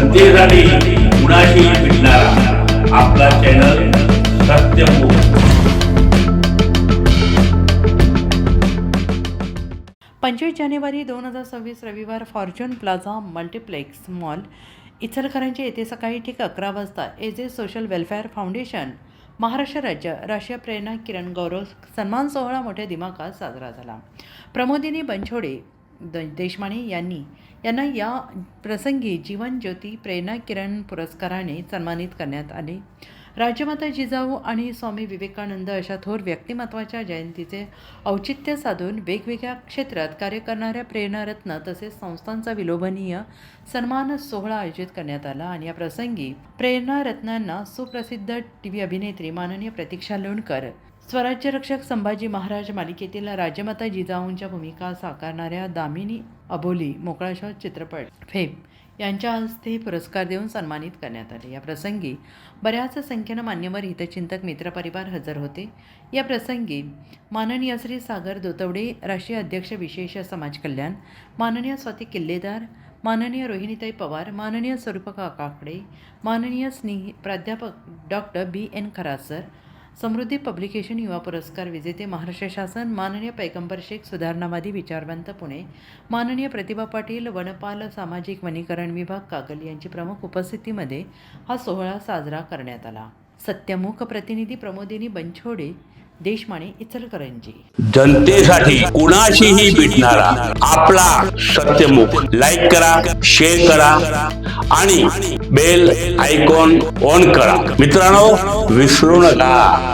जनतेसाठी कुणाशी भेटणारा. आपला चॅनल सत्यमुख पंचवीस जानेवारी दोन हजार सव्वीस रविवार fortune plaza multiplex mall Ichalkaranji येथे सकाळी ठीक अकरा वाजता AJ social welfare foundation Maharashtra राज्य राष्ट्रीय प्रेरणा किरण गौरव सन्मान सोहळा मोठ्या दिमाखात साजरा झाला. प्रमोदिनी बनछोडे द देशमाने यांनी यांना या प्रसंगी जीवन ज्योती प्रेरणा किरण पुरस्काराने सन्मानित करण्यात आले. राज्यमाता जिजाऊ आणि स्वामी विवेकानंद अशा थोर व्यक्तिमत्वाच्या जयंतीचे औचित्य साधून वेगवेगळ्या क्षेत्रात कार्य करणाऱ्या प्रेरणारत्न तसेच संस्थांचा विलोभनीय सन्मान सोहळा आयोजित करण्यात आला आणि या प्रसंगी प्रेरणारत्नांना सुप्रसिद्ध टी व्ही अभिनेत्री माननीय प्रतीक्षा लोणकर स्वराज्य रक्षक संभाजी महाराज मालिकेतील राजमाता जिजाऊंच्या भूमिका साकारणाऱ्या दामिनी अबोली मोकळाशा चित्रपट फेम यांच्या हस्ते पुरस्कार देऊन सन्मानित करण्यात आले. या प्रसंगी बऱ्याच संख्येनं मान्यवर हितचिंतक मित्रपरिवार हजर होते. या प्रसंगी माननीय श्री सागर दोतवडे राष्ट्रीय अध्यक्ष विशेष समाज कल्याण माननीय स्वाती किल्लेदार माननीय रोहिणीताई पवार माननीय स्वरूपका काकडे माननीय स्नेही प्राध्यापक doctor B N Kharasar Samruddhi publication युवा पुरस्कार विजेते महाराष्ट्र शासन माननीय पैगंबर शेख सुधारणावादी विचारवंत पुणे माननीय प्रतिभा पाटील वनपाल सामाजिक वनीकरण विभाग कागल यांची प्रमुख उपस्थितीमध्ये हा सोहळा साजरा करण्यात आला. सत्यमुख प्रतिनिधी प्रमोदिनी बनछोडे देशमाने इचलकरंजी. जनतेसाठी कुणाशीही भेटणारा आपला सत्यमुख. लाईक करा शेअर करा आणि बेल आयकॉन ऑन करा. मित्रांनो विसरू नका.